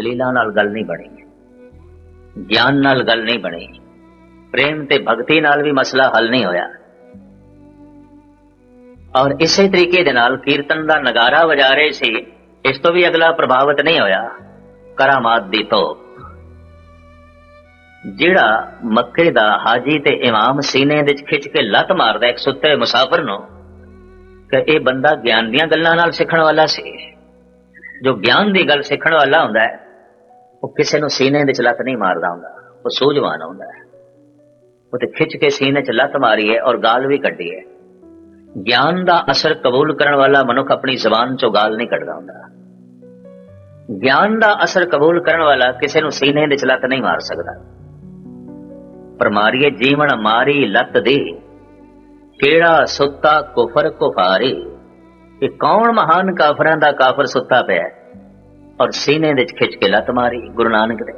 ਦਲੀਲਾਂ ਨਾਲ ਗੱਲ ਨਹੀਂ ਬਣੀ, ਗਿਆਨ ਨਾਲ ਗੱਲ ਨਹੀਂ ਬਣੀ, ਪ੍ਰੇਮ ਤੇ ਭਗਤੀ ਨਾਲ ਵੀ ਮਸਲਾ ਹੱਲ ਨਹੀਂ ਹੋਇਆ। ਔਰ ਇਸੇ ਤਰੀਕੇ ਦੇ ਨਾਲ ਕੀਰਤਨ ਦਾ ਨਗਾਰਾ ਵਜਾ ਰਹੇ ਸੀ, ਇਸ ਤੋਂ ਵੀ ਅਗਲਾ ਪ੍ਰਭਾਵਿਤ ਨਹੀਂ ਹੋਇਆ, ਕਰਾਮਾਤ ਦੀ ਤੋਪ। ਜਿਹੜਾ ਮੱਕੇ ਦਾ ਹਾਜੀ ਤੇ ਇਮਾਮ ਸੀਨੇ ਵਿੱਚ ਖਿੱਚ ਕੇ ਲੱਤ ਮਾਰਦਾ ਇੱਕ ਸੁੱਤੇ ਮੁਸਾਫਰ ਨੂੰ, ਕਿ ਇਹ ਬੰਦਾ ਗਿਆਨ ਦੀਆਂ ਗੱਲਾਂ ਨਾਲ ਸਿੱਖਣ ਵਾਲਾ ਸੀ। ਜੋ ਗਿਆਨ ਦੀ ਗੱਲ ਸਿੱਖਣ ਵਾਲਾ ਹੁੰਦਾ ਹੈ ਉਹ ਕਿਸੇ ਨੂੰ ਸੀਨੇ ਦੇ ਚ ਲੱਤ ਨਹੀਂ ਮਾਰਦਾ ਹੁੰਦਾ, ਉਹ ਸੂਝਵਾਨ ਹੁੰਦਾ ਹੈ। ਉਹ ਤੇ ਖਿੱਚ ਕੇ ਸੀਨੇ ਚ ਲੱਤ ਮਾਰੀ ਹੈ ਔਰ ਗਾਲ ਵੀ ਕੱਢੀ ਹੈ ਗਿਆਨ ਦਾ ਅਸਰ ਕਬੂਲ ਕਰਨ ਵਾਲਾ ਮਨੁੱਖ ਆਪਣੀ ਜ਼ਬਾਨ ਚੋਂ ਗਾਲ ਨਹੀਂ ਕੱਢਦਾ ਹੁੰਦਾ। ਗਿਆਨ ਦਾ ਅਸਰ ਕਬੂਲ ਕਰਨ ਵਾਲਾ ਕਿਸੇ ਨੂੰ ਸੀਨੇ ਦੇ ਚ ਲੱਤ ਨਹੀਂ ਮਾਰ ਸਕਦਾ। ਪਰ ਮਾਰੀਏ ਜੀਵਨ, ਮਾਰੀ ਲੱਤ ਦੇ। ਕਿਹੜਾ ਸੁੱਤਾ, ਕੁਫਰ, ਕੁਫਾਰੇ। ਇਹ ਕੌਣ ਮਹਾਨ ਕਾਫਰਾਂ ਦਾ ਕਾਫਰ ਸੁੱਤਾ ਪਿਆ ਹੈ? ਔਰ ਸੀਨੇ ਵਿੱਚ ਖਿੱਚ ਕੇ ਲੱਤ ਮਾਰੀ, ਗੁਰੂ ਨਾਨਕ ਦੇ।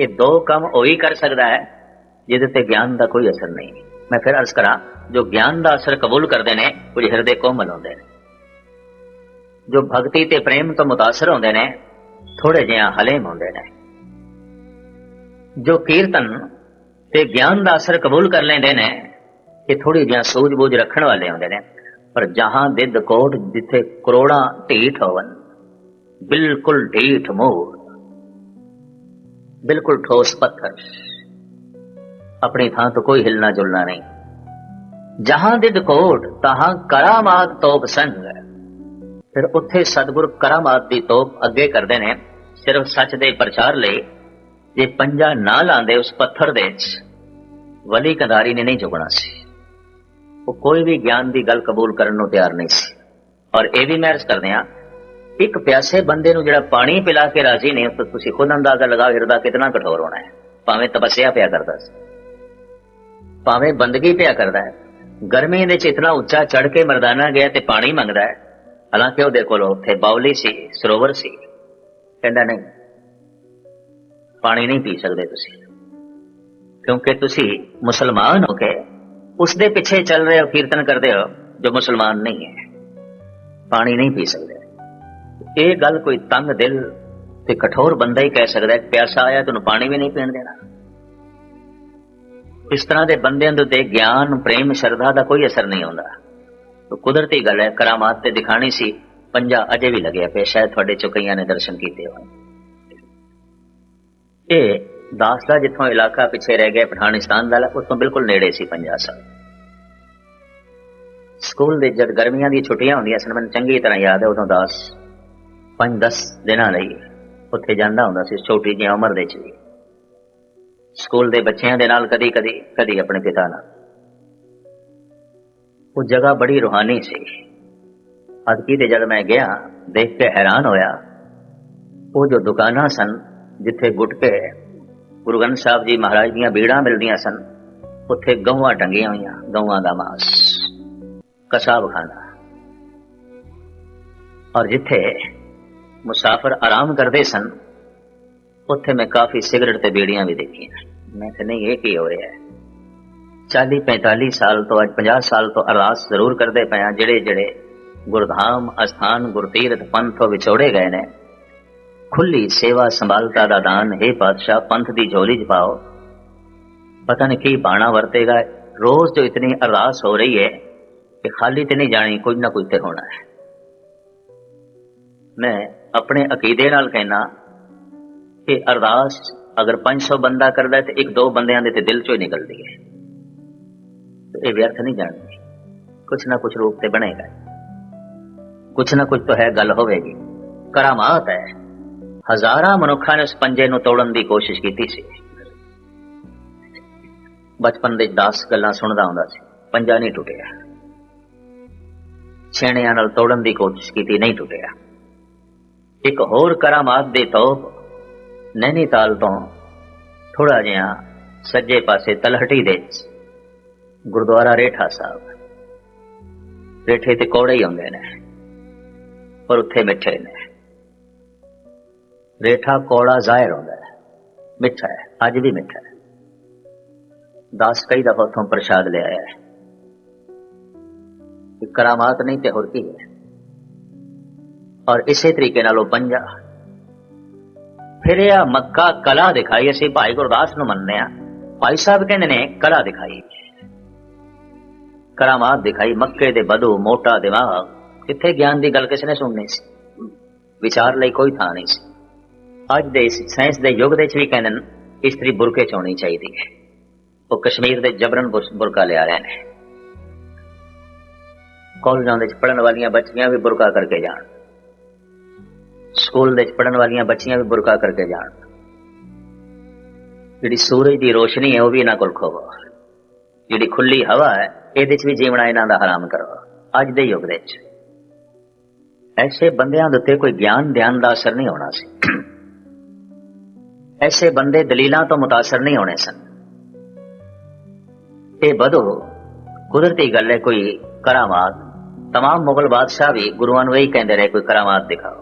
ਇਹ ਦੋ ਕੰਮ ਉਹੀ ਕਰ ਸਕਦਾ ਹੈ, ਜਿਹਦੇ ਤੇ ਗਿਆਨ ਦਾ ਕੋਈ ਅਸਰ ਨਹੀਂ। ਮੈਂ ਫਿਰ ਅਰਜ਼ ਕਰਾਂ, ਜੋ ਗਿਆਨ ਦਾ ਅਸਰ ਕਬੂਲ ਕਰਦੇ ਨੇ, ਕੁਝ ਹਿਰਦੇ ਕੋਮਲ ਹੁੰਦੇ ਨੇ। ਜੋ ਭਗਤੀ ਤੇ ਪ੍ਰੇਮ ਤੋਂ ਮੁਤਾਸਰ ਹੁੰਦੇ ਨੇ ਥੋੜੇ ਜਿਹਾ ਹਲੇਮ ਹੁੰਦੇ ਨੇ। ਜੋ ਕੀਰਤਨ ਤੇ ਗਿਆਨ ਦਾ ਅਸਰ ਕਬੂਲ ਕਰ ਲੈਂਦੇ ਨੇ, ਇਹ ਥੋੜੀ ਜਿਹਾ ਸੂਝ-ਬੂਝ ਰੱਖਣ ਵਾਲੇ ਹੁੰਦੇ ਨੇ। ਪਰ ਜਹਾਂ ਦਿਦ ਕੋਟ ਜਿੱਥੇ ਕਰੋੜਾਂ ਢੀਠ ਹੋਵਨ ਬਿਲਕੁਲ ਢੀਠ ਮੋੜ ਬਿਲਕੁਲ ਠੋਸ ਪੱਥਰ ਆਪਣੀ ਥਾਂ ਤੋਂ ਕੋਈ ਹਿਲਣਾ ਜੁਲਣਾ ਨਹੀਂ ਜਹਾਂ ਦਿਦ ਕੋਟ ਤਹਾਂ ਕਰਾਮਾਤ ਤੋਪ ਸੰਗ ਫਿਰ ਉੱਥੇ ਸਤਿਗੁਰ ਕਰਾਮਾਤ ਦੀ ਤੋਪ ਅੱਗੇ ਕਰਦੇ ਨੇ ਸਿਰਫ ਸੱਚ ਦੇ ਪ੍ਰਚਾਰ ਲਈ ਜੇ ਪੰਜਾ ਨਾ ਲਾਂਦੇ ਉਸ ਪੱਥਰ ਦੇ ਵਿੱਚ ਵਲੀ ਕਦਾਰੀ ਨੇ ਨਹੀਂ ਝੁਕਣਾ ਸੀ ਉਹ ਕੋਈ ਵੀ ਗਿਆਨ ਦੀ ਗੱਲ ਕਬੂਲ ਕਰਨ ਨੂੰ ਤਿਆਰ ਨਹੀਂ ਸੀ ਔਰ ਇਹ ਵੀ ਮੈਂ ਅਰਜ਼ ਕਰਦੇ ਆ ਇੱਕ ਪਿਆਸੇ ਬੰਦੇ ਨੂੰ ਜਿਹੜਾ ਪਾਣੀ ਪਿਲਾ ਕੇ ਰਾਜੀ ਨਹੀਂ ਤਾਂ ਤੁਸੀਂ ਖੁਦ ਅੰਦਾਜ਼ਾ ਲਗਾਓ ਹਿਰਦਾ ਕਿੰਨਾ ਕਠੋਰ ਹੋਣਾ ਹੈ। ਭਾਵੇਂ ਤਪੱਸਿਆ ਪਿਆ ਕਰਦਾ ਸੀ। ਭਾਵੇਂ ਬੰਦਗੀ ਪਿਆ ਕਰਦਾ ਹੈ। ਗਰਮੀ ਦੇ ਚ ਇਤਨਾ ਉੱਚਾ ਚੜ ਕੇ ਮਰਦਾਨਾ ਗਿਆ ਤੇ ਪਾਣੀ ਮੰਗਦਾ ਹੈ। ਹਾਲਾਂਕਿ ਉਹਦੇ ਕੋਲ ਉੱਥੇ ਬਾਉਲੀ ਸੀ, ਸਰੋਵਰ ਸੀ। ਕਹਿੰਦਾ ਨਹੀਂ, ਪਾਣੀ ਨਹੀਂ ਪੀ ਸਕਦੇ ਤੁਸੀਂ। ਕਿਉਂਕਿ ਤੁਸੀਂ ਮੁਸਲਮਾਨ ਹੋ ਕੇ ਉਸ ਦੇ ਪਿੱਛੇ ਚੱਲ ਰਹੇ ਹੋ, ਕੀਰਤਨ ਕਰਦੇ ਹੋ, ਜੋ ਮੁਸਲਮਾਨ ਨਹੀਂ ਹੈ। ਪਾਣੀ ਨਹੀਂ ਪੀ ਸਕਦੇ। ਇਹ ਗੱਲ ਕੋਈ ਤੰਗ ਦਿਲ ਤੇ ਕਠੋਰ ਬੰਦਾ ਹੀ ਕਹਿ ਸਕਦਾ ਹੈ ਪਿਆਸਾ ਆਇਆ ਤੈਨੂੰ ਪਾਣੀ ਵੀ ਨਹੀਂ ਪੀਣ ਦੇਣਾ। ਇਸ ਤਰ੍ਹਾਂ ਦੇ ਬੰਦਿਆਂ ਦੇ ਉੱਤੇ ਗਿਆਨ, ਪ੍ਰੇਮ, ਸ਼ਰਧਾ ਦਾ ਕੋਈ ਅਸਰ ਨਹੀਂ ਆਉਂਦਾ। ਤੋ ਕੁਦਰਤੀ ਗੱਲ ਹੈ, ਕਰਾਮਾਤ ਤੇ ਦਿਖਾਣੀ ਸੀ, ਪੰਜਾ ਅਜੇ ਵੀ ਲੱਗਿਆ ਪਿਆ, ਸ਼ਾਇਦ ਤੁਹਾਡੇ ਚੋਂ ਕਈਆਂ ਨੇ ਦਰਸ਼ਨ ਕੀਤੇ ਹੋਣ। ਇਹ ਦਾਸ ਦਾ ਜਿੱਥੋਂ ਇਲਾਕਾ ਪਿੱਛੇ ਰਹਿ ਗਿਆ, ਪਠਾਨਿਸਤਾਨ ਦਾ, ਉਸ ਤੋਂ ਬਿਲਕੁਲ ਨੇੜੇ ਸੀ ਪੰਜਾ ਸਾਹਿਬ। ਸਕੂਲ ਦੇ ਜਦ ਗਰਮੀਆਂ ਦੀਆਂ ਛੁੱਟੀਆਂ ਹੁੰਦੀਆਂ ਸਨ, ਮੈਨੂੰ ਚੰਗੀ ਤਰ੍ਹਾਂ ਯਾਦ ਹੈ, ਉਦੋਂ ਦਾਸ 5-10 ਦਿਨਾਂ ਲਈ ਉੱਥੇ ਜਾਂਦਾ ਹੁੰਦਾ ਸੀ, ਛੋਟੀ ਜਿਹੀ ਉਮਰ ਦੇ ਚ ਵੀ। ਸਕੂਲ ਦੇ ਬੱਚਿਆਂ ਦੇ ਨਾਲ ਕਦੀ ਕਦੀ ਕਦੀ ਆਪਣੇ ਪਿਤਾ ਨਾਲ। ਉਹ ਜਗ੍ਹਾ ਬੜੀ ਰੂਹਾਨੀ ਸੀ। ਅਦਕੀ ਦੇ ਜਦ ਮੈਂ ਗਿਆ, ਦੇਖ ਕੇ ਹੈਰਾਨ ਹੋਇਆ। ਉਹ ਜੋ ਦੁਕਾਨਾਂ ਸਨ, ਜਿੱਥੇ ਗੁਟਕੇ, ਗੁਰੂ ਗ੍ਰੰਥ ਸਾਹਿਬ ਜੀ ਮਹਾਰਾਜ ਦੀਆਂ ਬੀੜਾਂ ਮਿਲਦੀਆਂ ਸਨ, ਉੱਥੇ ਗਊਆਂ ਟੰਗੀਆਂ ਹੋਈਆਂ, ਗਊਆਂ ਦਾ ਮਾਸ, ਕਸਾਬ ਖਾਨਾ ਔਰ ਜਿੱਥੇ ਮੁਸਾਫਰ ਆਰਾਮ ਕਰਦੇ ਸਨ। ਉੱਥੇ ਮੈਂ ਕਾਫੀ ਸਿਗਰਟ ਤੇ ਬੀੜੀਆਂ ਵੀ ਦੇਖੀਆਂ। ਮੈਂ ਕਿਹਾ, ਨਹੀਂ, ਇਹ ਕੀ ਹੋ ਰਿਹਾ ਹੈ? 40 45 ਸਾਲ ਤੋਂ ਅੱਜ 50 ਸਾਲ ਤੋਂ ਅਰਦਾਸ ਜ਼ਰੂਰ ਕਰਦੇ ਪਏ ਆ ਜਿਹੜੇ ਜਿਹੜੇ ਗੁਰਧਾਮ, ਅਸਥਾਨ, ਗੁਰਤੀਰਥ, ਪੰਥ ਤੋਂ ਵਿਛੋੜੇ ਗਏ ਨੇ। ਖੁੱਲੀ ਸੇਵਾ ਸੰਭਾਲਤਾ ਦਾ ਦਾਨ, ਹੈ ਪਾਤਸ਼ਾਹ, ਪੰਥ ਦੀ ਝੋਲੀ ਚ ਪਾਓ। ਪਤਾ ਨਹੀਂ ਕੀ ਬਾਣਾ ਵਰਤੇਗਾ। ਰੋਜ਼ ਜੋ ਇਤਨੀ ਅਰਦਾਸ ਹੋ ਰਹੀ ਹੈ ਕਿ ਖਾਲੀ ਤੇ ਨਹੀਂ ਜਾਣੀ ਕੁਝ ਨਾ ਕੁਝ ਤੇ ਹੋਣਾ ਹੈ। ਮੈਂ ਆਪਣੇ ਅਕੀਦੇ ਨਾਲ ਕਹਿਣਾ ਕਿ ਅਰਦਾਸ ਅਗਰ 500 ਬੰਦਾ ਕਰਦਾ ਤੇ ਇੱਕ ਦੋ ਬੰਦਿਆਂ ਦੇ ਤੇ ਦਿਲ ਚੋਂ ਹੀ ਨਿਕਲਦੀ ਹੈ। ਇਹ ਵਿਅਰਥ ਨਹੀਂ ਜਾਣੀ ਕੁਛ ਨਾ ਕੁਛ ਰੂਪ ਤੇ ਬਣੇਗਾ। ਕੁਛ ਨਾ ਕੁਛ ਤਾਂ ਹੈ, ਗੱਲ ਹੋਵੇਗੀ। ਕਰਾਮਾਤ ਹੈ। ਹਜ਼ਾਰਾਂ ਮਨੁੱਖਾਂ ਨੇ ਉਸ ਪੰਜੇ ਨੂੰ ਤੋੜਨ ਦੀ ਕੋਸ਼ਿਸ਼ ਕੀਤੀ ਸੀ। ਬਚਪਨ ਦੇ 10 ਗੱਲਾਂ ਸੁਣਦਾ ਹੁੰਦਾ ਸੀ। ਪੰਜਾ ਨਹੀਂ ਟੁੱਟਿਆ। ਛੇਣਿਆਂ ਨਾਲ ਤੋੜਨ ਦੀ ਕੋਸ਼ਿਸ਼ ਕੀਤੀ, ਨਹੀਂ ਟੁੱਟਿਆ। ਇੱਕ ਹੋਰ ਕਰਾਮਾਤ ਦੇ ਤੋਪ ਨੈਨੀਤਾਲ ਤੋਂ ਥੋੜਾ ਜਿਹਾ ਸੱਜੇ ਪਾਸੇ ਤਲਹਟੀ ਦੇ ਗੁਰਦੁਆਰਾ ਰੇਠਾ ਸਾਹਿਬ। ਰੇਠੇ ਤੇ ਕੋੜੇ ਹੀ ਹੁੰਦੇ ਨੇ, ਪਰ ਉੱਥੇ ਮਿੱਠੇ ਨੇ। ਰੇਠਾ ਕੋੜਾ ਜ਼ਾਹਿਰ ਹੁੰਦਾ ਹੈ, ਮਿੱਠਾ ਹੈ, ਅੱਜ ਵੀ ਮਿੱਠਾ ਹੈ। ਦਾਸ ਕਈ ਦਫਾ ਉੱਥੋਂ ਪ੍ਰਸ਼ਾਦ ਲਿਆਇਆ ਹੈ। ਕਰਾਮਾਤ ਨਹੀਂ ਤੇ ਹੋਰ ਕੀ ਹੈ। ਔਰ ਇਸੇ ਤਰੀਕੇ ਨਾਲ ਉਹ ਪੰਜਾ ਫਿਰਿਆ ਮੱਕਾ ਕਲਾ ਦਿਖਾਈ, ਅਸੀਂ ਭਾਈ ਗੁਰਦਾਸ ਨੂੰ ਮੰਨਦੇ ਆ ਭਾਈ ਸਾਹਿਬ ਕਹਿੰਦੇ ਨੇ, ਕਲਾ ਦਿਖਾਈ। ਕਰਾਮਾਤ ਦਿਖਾਈ, ਮੱਕੇ ਦੇ ਬਦੂ ਮੋਟਾ ਦਿਮਾਗ। ਕਿੱਥੇ ਗਿਆਨ ਦੀ ਗੱਲ ਕਿਸ ਨੇ ਸੁਣਨੀ ਸੀ। ਵਿਚਾਰ ਲਈ ਕੋਈ ਥਾਂ ਨਹੀਂ ਸੀ। ਅੱਜ ਦੇ ਇਸ ਸਾਇੰਸ ਦੇ ਯੁੱਗ ਦੇ ਵਿੱਚ ਵੀ ਕਹਿੰਦੇ ਨੇ, ਇਸਤਰੀ ਬੁਰਕੇ ਚ ਹੋਣੀ ਚਾਹੀਦੀ ਹੈ। ਉਹ ਕਸ਼ਮੀਰ ਦੇ ਜਬਰਨ ਬੁਰ- ਬੁਰਕਾ ਲਿਆ ਰਹੇ ਨੇ। ਕਾਲਜਾਂ ਦੇ ਵਿੱਚ ਪੜਨ ਵਾਲੀਆਂ ਬੱਚੀਆਂ ਵੀ ਬੁਰਕਾ ਕਰਕੇ ਜਾਣ। ਸਕੂਲ ਦੇ ਵਿੱਚ ਪੜਨ ਵਾਲੀਆਂ ਬੱਚੀਆਂ ਵੀ ਬੁਰਕਾ ਕਰਕੇ ਜਾਣ ਜਿਹੜੀ ਸੂਰਜ ਦੀ ਰੋਸ਼ਨੀ ਹੈ ਉਹ ਵੀ ਇਹਨਾਂ ਕੋਲ ਖੋਵੋ ਜਿਹੜੀ ਖੁੱਲੀ ਹਵਾ ਹੈ ਇਹਦੇ 'ਚ ਵੀ ਜੀਵਣਾ ਇਹਨਾਂ ਦਾ ਹਰਾਮ ਕਰੋ ਅੱਜ ਦੇ ਯੁੱਗ ਦੇ ਵਿੱਚ ਐਸੇ ਬੰਦਿਆਂ ਦੇ ਉੱਤੇ ਕੋਈ ਗਿਆਨ ਧਿਆਨ ਦਾ ਅਸਰ ਨਹੀਂ ਹੋਣਾ ਸੀ ਐਸੇ ਬੰਦੇ ਦਲੀਲਾਂ ਤੋਂ ਮੁਤਾਸਰ ਨਹੀਂ ਹੋਣੇ ਸਨ ਇਹ ਬਦੋ ਕੁਦਰਤੀ ਗੱਲ ਹੈ ਕੋਈ ਕਰਾਮਾਤ तमाम ਮੁਗਲ ਬਾਦਸ਼ਾਹ ਵੀ ਗੁਰੂਆਂ ਨੂੰ ਇਹੀ ਕਹਿੰਦੇ ਰਹੇ ਕੋਈ ਕਰਾਮਾਤ ਦਿਖਾਓ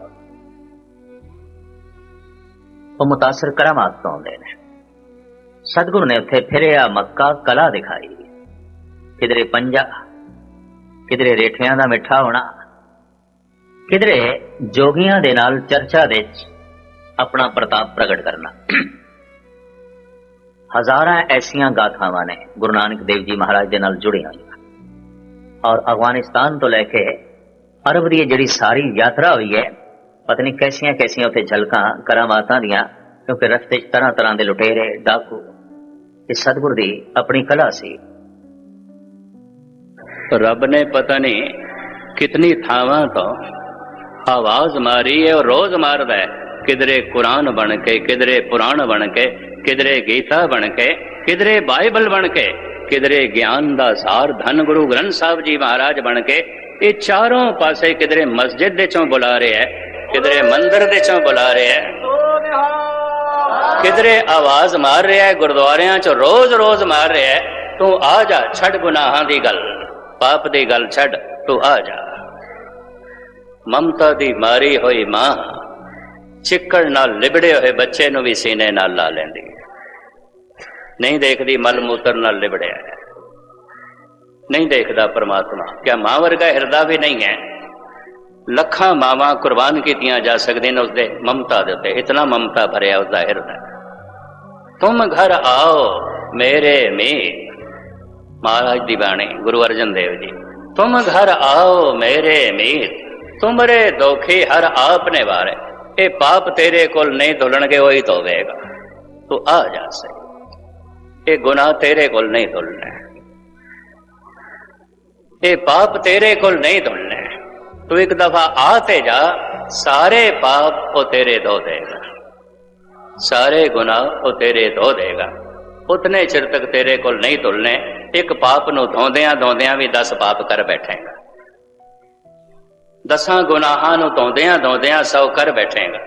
ਉਹ ਮੁਤਾਸਰ ਕਰਾਮਾਤ ਤੋਂ ਆਉਂਦੇ ਨੇ। ਸਤਿਗੁਰੂ ਨੇ ਉੱਥੇ ਫਿਰਿਆ, ਮੱਕਾ ਕਲਾ ਦਿਖਾਈ। ਕਿਧਰੇ ਪੰਜਾ, ਕਿਧਰੇ ਰੇਠਿਆਂ ਦਾ ਮਿੱਠਾ ਹੋਣਾ। ਕਿਧਰੇ ਜੋਗੀਆਂ ਦੇ ਨਾਲ ਚਰਚਾ ਵਿੱਚ ਆਪਣਾ ਪ੍ਰਤਾਪ ਪ੍ਰਗਟ ਕਰਨਾ। ਹਜ਼ਾਰਾਂ ਐਸੀਆਂ ਗਾਥਾਵਾਂ ਨੇ ਗੁਰੂ ਨਾਨਕ ਦੇਵ ਜੀ ਮਹਾਰਾਜ ਦੇ ਨਾਲ ਜੁੜੀਆਂ ਔਰ ਅਫਗਾਨਿਸਤਾਨ ਤੋਂ ਲੈ ਕੇ ਅਰਬ ਦੀ ਜਿਹੜੀ ਸਾਰੀ ਯਾਤਰਾ ਹੋਈ ਹੈ ਪਤਾ ਨਹੀਂ ਕੈਸੀਆਂ ਕੈਸੀਆਂ ਉੱਥੇ ਝਲਕਾਂ ਕਰਾਮਾਤਾਂ ਦੀਆਂ, ਕਿਉਂਕਿ ਰਸਤੇ 'ਚ ਤਰ੍ਹਾਂ ਤਰ੍ਹਾਂ ਦੇ ਲੁਟੇਰੇ, ਡਾਕੂ। ਇਹ ਸਤਿਗੁਰ ਦੀ ਆਪਣੀ ਕਲਾ ਸੀ। ਰੱਬ ਨੇ ਪਤਾ ਨਹੀਂ ਕਿਤਨੀ ਥਾਵਾਂ ਤੋਂ ਆਵਾਜ਼ ਮਾਰੀ ਹੈ ਔਰ ਰੋਜ਼ ਮਾਰਦਾ ਹੈ। ਕਿਧਰੇ ਕੁਰਾਨ ਬਣ ਕੇ, ਕਿਧਰੇ ਪੁਰਾਣ ਬਣ ਕੇ, ਕਿਧਰੇ ਗੀਤਾ ਬਣ ਕੇ, ਕਿਧਰੇ ਬਾਈਬਲ ਬਣ ਕੇ, ਕਿਧਰੇ ਗਿਆਨ ਦਾ ਸਾਰ ਧੰਨ ਗੁਰੂ ਗ੍ਰੰਥ ਸਾਹਿਬ ਜੀ ਮਹਾਰਾਜ ਬਣ ਕੇ, ਇਹ ਚਾਰੋਂ ਪਾਸੇ ਕਿਧਰੇ ਮਸਜਿਦ ਦੇ ਚੋਂ ਬੁਲਾ ਰਿਹਾ ਹੈ। ਕਿਧਰੇ ਮੰਦਰ ਦੇ ਚੋਂ ਬੁਲਾ ਰਿਹਾ ਹੈ। ਕਿਧਰੇ ਆਵਾਜ਼ ਮਾਰ ਰਿਹਾ ਹੈ, ਗੁਰਦੁਆਰਿਆਂ 'ਚ ਰੋਜ਼-ਰੋਜ਼ ਮਾਰ ਰਿਹਾ ਹੈ, ਤੂੰ ਆ ਜਾ, ਛੱਡ ਗੁਨਾਹਾਂ ਦੀ ਗੱਲ। ਪਾਪ ਦੀ ਗੱਲ ਛੱਡ, ਤੂੰ ਆ ਜਾ। ਮਮਤਾ ਦੀ ਮਾਰੀ ਹੋਈ ਮਾਂ, ਚਿੱਕੜ ਨਾਲ ਲਿਬੜੇ ਹੋਏ ਬੱਚੇ ਨੂੰ ਵੀ ਸੀਨੇ ਨਾਲ ਲਾ ਲੈਂਦੀ ਨਹੀਂ ਦੇਖਦੀ, ਮਲ ਮੂਤਰ ਨਾਲ ਲਿਬੜਿਆ ਨਹੀਂ ਦੇਖਦਾ ਪਰਮਾਤਮਾ। ਕਿਆ ਮਾਂ ਵਰਗਾ ਹਿਰਦਾ ਵੀ ਨਹੀਂ ਹੈ। ਲੱਖਾਂ ਮਾਵਾਂ ਕੁਰਬਾਨ ਕੀਤੀਆਂ ਜਾ ਸਕਦੀਆਂ ਨੇ ਉਸਦੇ ਮਮਤਾ ਦੇ ਉੱਤੇ। ਇਤਨਾ ਮਮਤਾ ਭਰਿਆ ਉਸਦਾ ਹਿਰਦਾ ਤੁਮ ਘਰ ਆਓ ਮੇਰੇ ਮੀਤ। ਮਹਾਰਾਜ ਦੀ ਬਾਣੀ, ਗੁਰੂ ਅਰਜਨ ਦੇਵ ਜੀ। ਤੁਮ ਘਰ ਆਓ ਮੇਰੇ ਮੀਤ। ਤੁਮਰੇ ਦੋਖੀ ਹਰ ਆਪਨੇ ਵਾਰੇ ਇਹ ਪਾਪ ਤੇਰੇ ਕੋਲ ਨਹੀਂ ਧੁਲਣਗੇ, ਉਹੀ ਧੋਵੇਗਾ ਤੂੰ ਆ ਜਾ ਸਹੀ। ਇਹ ਗੁਨਾਹ ਤੇਰੇ ਕੋਲ ਨਹੀਂ ਧੁਲਣੇ। ਇਹ ਪਾਪ ਤੇਰੇ ਕੋਲ ਨਹੀਂ ਧੁਲਣੇ। ਤੂੰ ਇੱਕ ਦਫਾ ਆ ਤੇ ਜਾ, ਸਾਰੇ ਪਾਪ ਉਹ ਤੇਰੇ ਧੋ ਦੇਗਾ। ਸਾਰੇ ਗੁਨਾਹ ਉਹ ਤੇਰੇ ਧੋ ਦੇਗਾ। ਉਤਨੇ ਚਿਰ ਤੱਕ ਤੇਰੇ ਕੋਲ ਨਹੀਂ ਧੁਲਨੇ ਇੱਕ ਪਾਪ ਨੂੰ ਧੋਂਦਿਆਂ ਧੋਂਦਿਆਂ ਵੀ 10 ਪਾਪ ਕਰ ਬੈਠੇਗਾ। ਦਸਾਂ ਗੁਨਾਹਾਂ ਨੂੰ ਧੋਂਦਿਆਂ ਧੋਂਦਿਆਂ ਸੌ ਕਰ ਬੈਠੇਗਾ।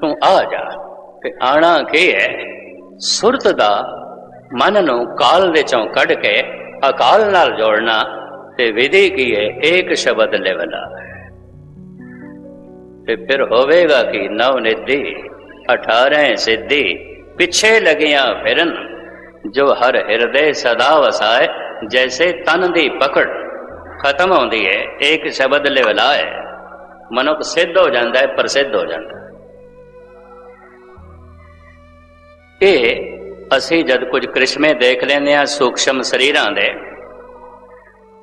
ਤੂੰ ਆ ਜਾ, ਤੇ ਆਣਾ ਕੀ ਹੈ? ਸੁਰਤ ਦਾ ਮਨ ਨੂੰ ਕਾਲ ਦੇ ਚੋਂ ਕੱਢ ਕੇ ਅਕਾਲ ਨਾਲ ਜੋੜਨਾ ਤੇ ਵਿਧੀ ਕੀ ਹੈ? ਏਕ ਸ਼ਬਦ ਲੈਵਲਾ ਤੇ ਫਿਰ ਹੋਵੇਗਾ ਕਿ? ਨਵ ਨਿਧੀ 18 ਸਿੱਧੀ, ਪਿੱਛੇ ਲਗੀਆਂ ਫਿਰਨ, ਜੋ ਹਰ ਹਿਰਦੇ ਸਦਾ ਵਸਾਏ, ਜੈਸੇ ਤਨ ਦੀ ਪਕੜ। ਖਤਮ ਹੁੰਦੀ ਹੈ ਇੱਕ ਸ਼ਬਦ ਲਿਵਲਾ ਹੈ। ਮਨੁੱਖ ਸਿੱਧ ਹੋ ਜਾਂਦਾ ਹੈ, ਪ੍ਰਸਿੱਧ ਹੋ ਜਾਂਦਾ ਇਹ ਅਸੀਂ ਜਦ ਕੁਝ ਕ੍ਰਿਸ਼ਮੇ ਦੇਖ ਲੈਂਦੇ ਆ ਸੂਖਸ਼ਮ ਸਰੀਰਾਂ ਦੇ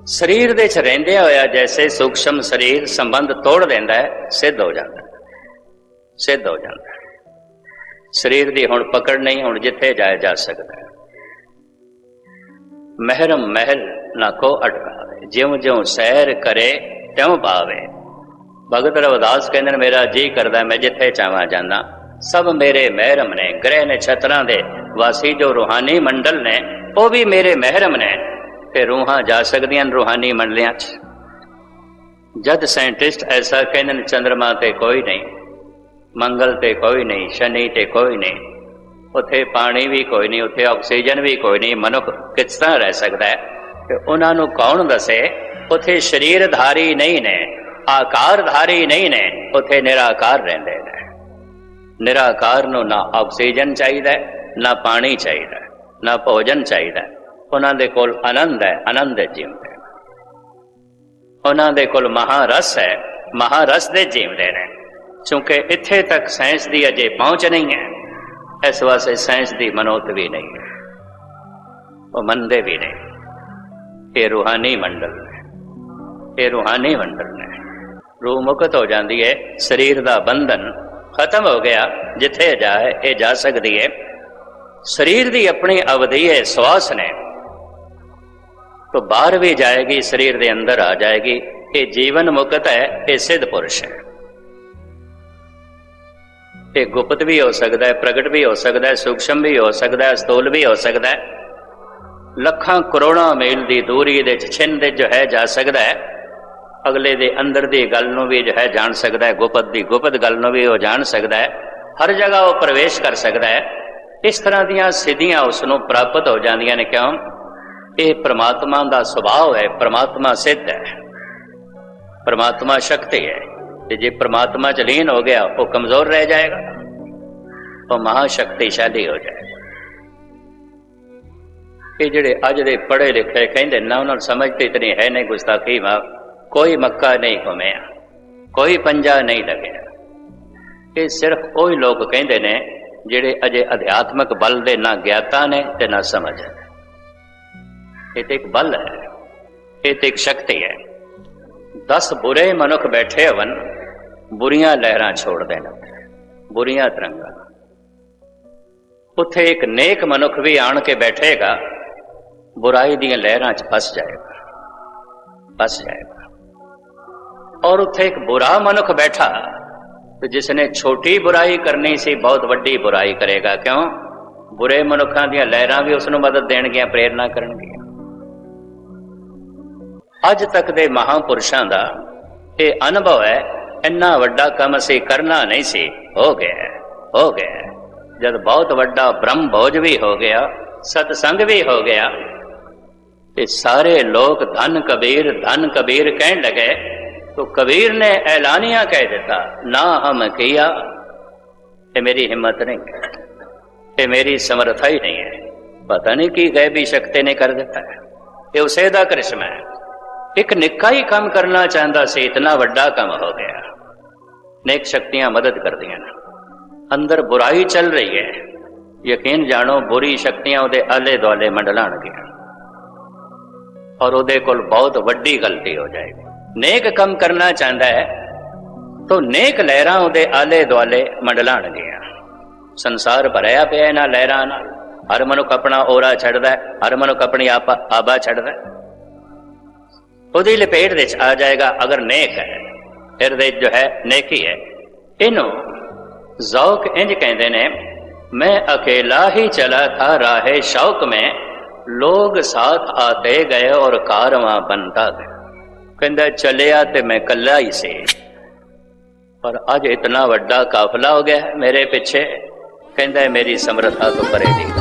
ਸਰੀਰ ਦੇ ਚ ਰਹਿੰਦੇ ਹੋਇਆ ਜੈਸੇ ਸੂਖਸ਼ਮ ਸਰੀਰ ਸੰਬੰਧ ਤੋੜ ਦਿੰਦਾ ਹੈ, ਸਿੱਧ ਹੋ ਜਾਂਦਾ ਸਿੱਧ ਹੋ ਜਾਂਦਾ ਸਰੀਰ ਦੀ ਹੁਣ ਪਕੜ ਨਹੀਂ, ਹੁਣ ਜਿੱਥੇ ਜਾਇਆ ਜਾ ਸਕਦਾ ਹੈ। ਮਹਿਰਮ ਮਹਿਲ ਨਾ ਕੋ ਅਟਕਾਵੇ ਜਿਉਂ ਜਿਉਂ ਸੈਰ ਕਰੇ, ਤਿਉਂ ਪਾਵੇ ਭਗਤ ਰਵਿਦਾਸ ਕਹਿੰਦੇ ਨੇ, ਮੇਰਾ ਜੀ ਕਰਦਾ ਮੈਂ ਜਿੱਥੇ ਚਾਹਾਂ ਜਾਂਦਾ। ਸਭ ਮੇਰੇ ਮਹਿਰਮ ਨੇ, ਗ੍ਰਹਿ ਨੇ ਛਤਰਾਂ ਦੇ ਵਾਸੀ ਜੋ ਰੂਹਾਨੀ ਮੰਡਲ ਨੇ, ਉਹ ਵੀ ਮੇਰੇ ਮਹਿਰਮ ਨੇ। ਤੇ ਰੂਹਾਂ ਜਾ ਸਕਦੀਆਂ ਨੇ, ਰੂਹਾਨੀ ਮੰਡਲਿਆਂ 'ਚ। ਜਦ ਸਾਇੰਟਿਸਟ ਐਸਾ ਕਹਿੰਦੇ ਨੇ ਚੰ드ਰਮਾ ਤੇ ਕੋਈ ਨਹੀਂ, ਮੰਗਲ ਤੇ ਕੋਈ ਨਹੀਂ, ਸ਼ਨੀ ਤੇ ਕੋਈ ਨਹੀਂ, ਉੱਥੇ ਪਾਣੀ ਵੀ ਕੋਈ ਨਹੀਂ, ਉੱਥੇ ਆਕਸੀਜਨ ਵੀ ਕੋਈ ਨਹੀਂ, ਮਨੁੱਖ ਕਿਸ ਤਰ੍ਹਾਂ ਰਹਿ ਸਕਦਾ ਹੈ? ਤੇ ਉਹਨਾਂ ਨੂੰ ਕੌਣ ਦੱਸੇ? ਉੱਥੇ ਸਰੀਰਧਾਰੀ ਨਹੀਂ ਨੇ, ਆਕਾਰਧਾਰੀ ਨਹੀਂ ਨੇ, ਉੱਥੇ ਨਿਰਾਕਾਰ ਰਹਿੰਦੇ ਨੇ। ਨਿਰਾਕਾਰ ਨੂੰ ਨਾ ਆਕਸੀਜਨ ਚਾਹੀਦਾ ਨਾ ਪਾਣੀ ਚਾਹੀਦਾ ਨਾ ਭੋਜਨ ਚਾਹੀਦਾ ਉਹਨਾਂ ਦੇ ਕੋਲ ਆਨੰਦ ਹੈ, ਆਨੰਦ ਦੇ ਜੀਵਦੇ ਉਹਨਾਂ ਦੇ ਕੋਲ ਮਹਾਰਸ ਹੈ, ਮਹਾਰਸ ਦੇ ਜੀਵਦੇ ਨੇ। ਕਿਉਂਕਿ ਇੱਥੇ ਤੱਕ ਸਾਇੰਸ ਦੀ ਅਜੇ ਪਹੁੰਚ ਨਹੀਂ ਹੈ, ਇਸ ਵਾਸਤੇ ਸਾਇੰਸ ਦੀ ਮਨੋਤ ਵੀ ਨਹੀਂ ਹੈ। ਉਹ ਮੰਨਦੇ ਵੀ ਨਹੀਂ ਇਹ ਰੂਹਾਨੀ ਮੰਡਲ ਨੇ, ਇਹ ਰੂਹਾਨੀ ਮੰਡਲ ਨੇ। ਰੂਹ ਮੁਕਤ ਹੋ ਜਾਂਦੀ ਹੈ, ਸਰੀਰ ਦਾ ਬੰਧਨ ਖਤਮ ਹੋ ਗਿਆ, ਜਿੱਥੇ ਜਾਏ ਇਹ ਜਾ ਸਕਦੀ ਹੈ। ਸਰੀਰ ਦੀ ਆਪਣੀ ਅਵਧੀ ਹੈ, ਸਵਾਸ ਨੇ। तो बाहर भी जाएगी शरीर के अंदर आ जाएगी ये जीवन मुक्त है ये सिद्ध पुरुष है ये गुप्त भी हो सकता है प्रगट भी हो सकता है सूक्ष्म भी हो सकता है स्थूल भी हो सकता है ਲੱਖਾਂ ਕਰੋੜਾਂ ਮੀਲ ਦੀ ਦੂਰੀ ਦੇ ਛਿੰਨ ਦੇ ਜੋ ਹੈ ਜਾ ਸਕਦਾ ਹੈ ਅਗਲੇ ਦੇ ਅੰਦਰ ਦੀ ਗੱਲ ਨੂੰ ਵੀ ਜੋ ਹੈ ਜਾਣ ਸਕਦਾ ਹੈ ਗੁਪਤ ਦੀ ਗੁਪਤ ਗੱਲ ਨੂੰ ਵੀ ਉਹ ਜਾਣ ਸਕਦਾ ਹੈ ਹਰ ਜਗ੍ਹਾ ਉਹ ਪ੍ਰਵੇਸ਼ ਕਰ ਸਕਦਾ ਹੈ ਇਸ ਤਰ੍ਹਾਂ ਦੀਆਂ ਸਿੱਧੀਆਂ ਉਸ ਨੂੰ ਪ੍ਰਾਪਤ ਹੋ ਜਾਂਦੀਆਂ ਨੇ ਕਿਉਂ ਇਹ ਪ੍ਰਮਾਤਮਾ ਦਾ ਸੁਭਾਅ ਹੈ, ਪ੍ਰਮਾਤਮਾ ਸਿੱਧ ਹੈ। ਪ੍ਰਮਾਤਮਾ ਸ਼ਕਤੀ ਹੈ। ਤੇ ਜੇ ਪ੍ਰਮਾਤਮਾ ਚ ਲੀਨ ਹੋ ਗਿਆ, ਉਹ ਕਮਜ਼ੋਰ ਰਹਿ ਜਾਏਗਾ। ਉਹ ਮਹਾ ਸ਼ਕਤੀਸ਼ਾਲੀ ਹੋ ਜਾਏਗਾ। ਇਹ ਜਿਹੜੇ ਅੱਜ ਦੇ ਪੜ੍ਹੇ ਲਿਖੇ ਕਹਿੰਦੇ ਨਾ ਉਹਨਾਂ ਨੂੰ ਸਮਝ ਤੇ ਇਤਨੀ ਹੈ ਨਹੀਂ ਗੁਸਤਾਖੀ ਮਾ। ਕੋਈ ਮੱਕਾ ਨਹੀਂ ਘੁੰਮਿਆ, ਕੋਈ ਪੰਜਾ ਨਹੀਂ ਲੱਗਿਆ। ਇਹ ਸਿਰਫ ਉਹੀ ਲੋਕ ਕਹਿੰਦੇ ਨੇ, ਜਿਹੜੇ ਅਜੇ ਅਧਿਆਤਮਕ ਬਲ ਦੇ ਨਾ ਗਿਆਤਾ ਨੇ ਤੇ ਨਾ ਸਮਝ। ਹੈ ਇਹ ਤੇ ਇੱਕ ਬਲ ਹੈ ਇਹ ਤੇ ਇੱਕ ਸ਼ਕਤੀ ਹੈ 10 ਬੁਰੇ ਮਨੁੱਖ ਬੈਠੇ ਹਵਨ ਬੁਰੀਆਂ ਲਹਿਰਾਂ ਛੋੜਦੇ ਨੇ ਬੁਰੀਆਂ ਤਰੰਗਾਂ ਉੱਥੇ ਇੱਕ ਨੇਕ ਮਨੁੱਖ ਵੀ ਆਣ ਕੇ ਬੈਠੇਗਾ ਬੁਰਾਈ ਦੀਆਂ ਲਹਿਰਾਂ 'ਚ ਫਸ ਜਾਏਗਾ ਫਸ ਜਾਏਗਾ ਔਰ ਉੱਥੇ ਇੱਕ ਬੁਰਾ ਮਨੁੱਖ ਬੈਠਾ ਤੇ ਜਿਸ ਨੇ ਛੋਟੀ ਬੁਰਾਈ ਕਰਨੀ ਸੀ ਬਹੁਤ ਵੱਡੀ ਬੁਰਾਈ ਕਰੇਗਾ ਕਿਉਂ ਬੁਰੇ ਮਨੁੱਖਾਂ ਦੀਆਂ ਲਹਿਰਾਂ ਵੀ ਉਸ ਨੂੰ ਮਦਦ ਦੇਣਗੀਆਂ ਪ੍ਰੇਰਣਾ ਕਰਨਗੀਆਂ ਅੱਜ ਤੱਕ ਦੇ ਮਹਾਪੁਰਸ਼ਾਂ ਦਾ ਇਹ ਅਨੁਭਵ ਹੈ, ਇੰਨਾ ਵੱਡਾ ਕੰਮ ਅਸੀਂ ਕਰਨਾ ਨਹੀਂ ਸੀ। ਹੋ ਗਿਆ ਹੋ ਗਿਆ ਜਦ ਬਹੁਤ ਵੱਡਾ ਬ੍ਰਹਮ ਭੋਜ ਵੀ ਹੋ ਗਿਆ ਸਤ ਸੰਗ ਵੀ ਹੋ ਗਿਆ, ਤੇ ਸਾਰੇ ਲੋਕ ਧਨ ਕਬੀਰ ਧਨ ਕਬੀਰ ਕਹਿਣ ਲੱਗੇ, ਤੋ ਕਬੀਰ ਨੇ ਐਲਾਨੀਆਂ ਕਹਿ ਦਿੱਤਾ, ਨਾ ਹਮ ਕੀਆ। ਤੇ ਮੇਰੀ ਹਿੰਮਤ ਨਹੀਂ ਇਹ ਮੇਰੀ ਸਮਰਥਾ ਹੀ ਨਹੀਂ ਹੈ। ਪਤਾ ਨਹੀਂ ਕੀ ਗੈਬੀ ਸ਼ਕਤੀ ਨੇ ਕਰ ਦਿੱਤਾ ਇਹ ਉਸੇ ਦਾ ਕ੍ਰਿਸ਼ਮਾ ਹੈ। ਇੱਕ ਨਿੱਕਾ ਹੀ ਕੰਮ ਕਰਨਾ ਚਾਹੁੰਦਾ ਸੀ, ਇਤਨਾ ਵੱਡਾ ਕੰਮ ਹੋ ਗਿਆ। ਨੇਕ ਸ਼ਕਤੀਆਂ ਮਦਦ ਕਰਦੀਆਂ ਨੇ। ਅੰਦਰ ਬੁਰਾਈ ਚੱਲ ਰਹੀ ਹੈ। ਯਕੀਨ ਜਾਣੋ, ਬੁਰੀ ਸ਼ਕਤੀਆਂ ਉਹਦੇ ਆਲੇ ਦੁਆਲੇ ਮੰਡਲਾਣਗੀਆਂ। ਔਰ ਉਹਦੇ ਕੋਲ ਬਹੁਤ ਵੱਡੀ ਗਲਤੀ ਹੋ ਜਾਏਗੀ। ਨੇਕ ਕੰਮ ਕਰਨਾ ਚਾਹੁੰਦਾ ਹੈ, ਤਾਂ ਨੇਕ ਲਹਿਰਾਂ ਉਹਦੇ ਆਲੇ ਦੁਆਲੇ ਮੰਡਲਾਣਗੀਆਂ। ਸੰਸਾਰ ਭਰਿਆ ਪਿਆ ਇਹਨਾਂ ਲਹਿਰਾਂ ਨਾਲ। ਹਰ ਮਨੁੱਖ ਆਪਣਾ ਔਰਾ ਛੱਡਦਾ ਹਰ ਮਨੁੱਖ ਆਪਣੀ ਆਪਾ ਆਬਾ ਛੱਡਦਾ ਉਹਦੀ ਲਪੇਟ ਵਿੱਚ ਆ ਜਾਏਗਾ, ਅਗਰ ਨੇਕ ਹੈ। ਹਿਰਦੇ ਜੋ ਹੈ, ਨੇਕੀ ਹੈ। ਇਹਨੂੰ ਜ਼ੌਕ ਇੰਜ ਕਹਿੰਦੇ ਨੇ, ਮੈਂ ਅਕੇਲਾ ਹੀ ਚਲਾ ਥਾ ਰਾਹੇ ਸ਼ੌਕ ਮੈਂ, ਲੋਗ ਸਾਥ ਆਤੇ ਗਏ ਔਰ ਕਾਰਵਾ ਬਣਦਾ ਗਿਆ। ਕਹਿੰਦਾ, ਚਲਿਆ ਤੇ ਮੈਂ ਕੱਲਾ ਹੀ ਸੀ। ਪਰ ਅੱਜ ਇਤਨਾ ਵੱਡਾ ਕਾਫਲਾ ਹੋ ਗਿਆ ਮੇਰੇ ਪਿੱਛੇ। ਕਹਿੰਦਾ ਮੇਰੀ ਸਮਰੱਥਾ ਤੋਂ ਪਰੇ ਨਹੀਂ।